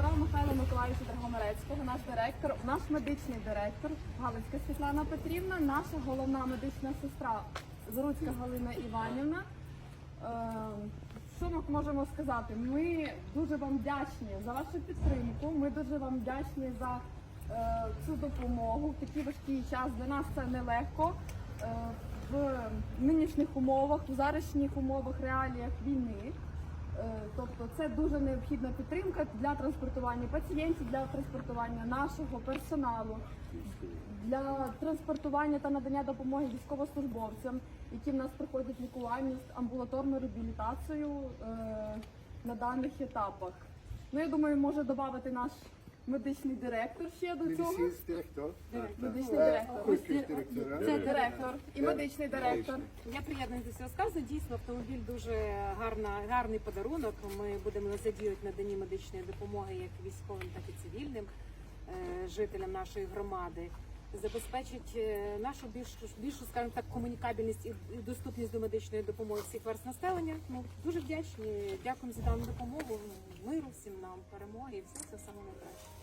Прокурор Михайло Миколаївича Драгомерецького, наш директор, наш медичний директор Галицька Світлана Петрівна, наша головна медична сестра Заруцька Галина Іванівна. Е, Що ми можемо сказати? Ми дуже вам вдячні за вашу підтримку. Ми дуже вам вдячні за е, цю допомогу в такий важкий час. Для нас це нелегко. Е, в нинішніх умовах, в зарішніх умовах, реаліях війни. Е, Тобто це дуже необхідна підтримка для транспортування пацієнтів, для транспортування нашого персоналу, для транспортування та надання допомоги військовослужбовцям, які в нас проходять лікування, амбулаторну реабілітацію реабілітацією на даних етапах. Ну я думаю, може додати наш медичний директор ще до цього. Медицинський директор. Медичний директор. Культдиректора. Це директор і медичний директор. Я приєднуюсь до цього сказу. Дійсно, автомобіль дуже гарна, гарний подарунок. Ми будемо задіювати надані медичної допомоги як військовим, так і цивільним е, жителям нашої громади. Забезпечить е, нашу більшу, більшу, скажімо так, комунікабельність і доступність до медичної допомоги всіх верст населення. Ну дуже вдячні. Дякуємо за дану допомогу. Миру всім нам, перемоги і все це саме найкраще.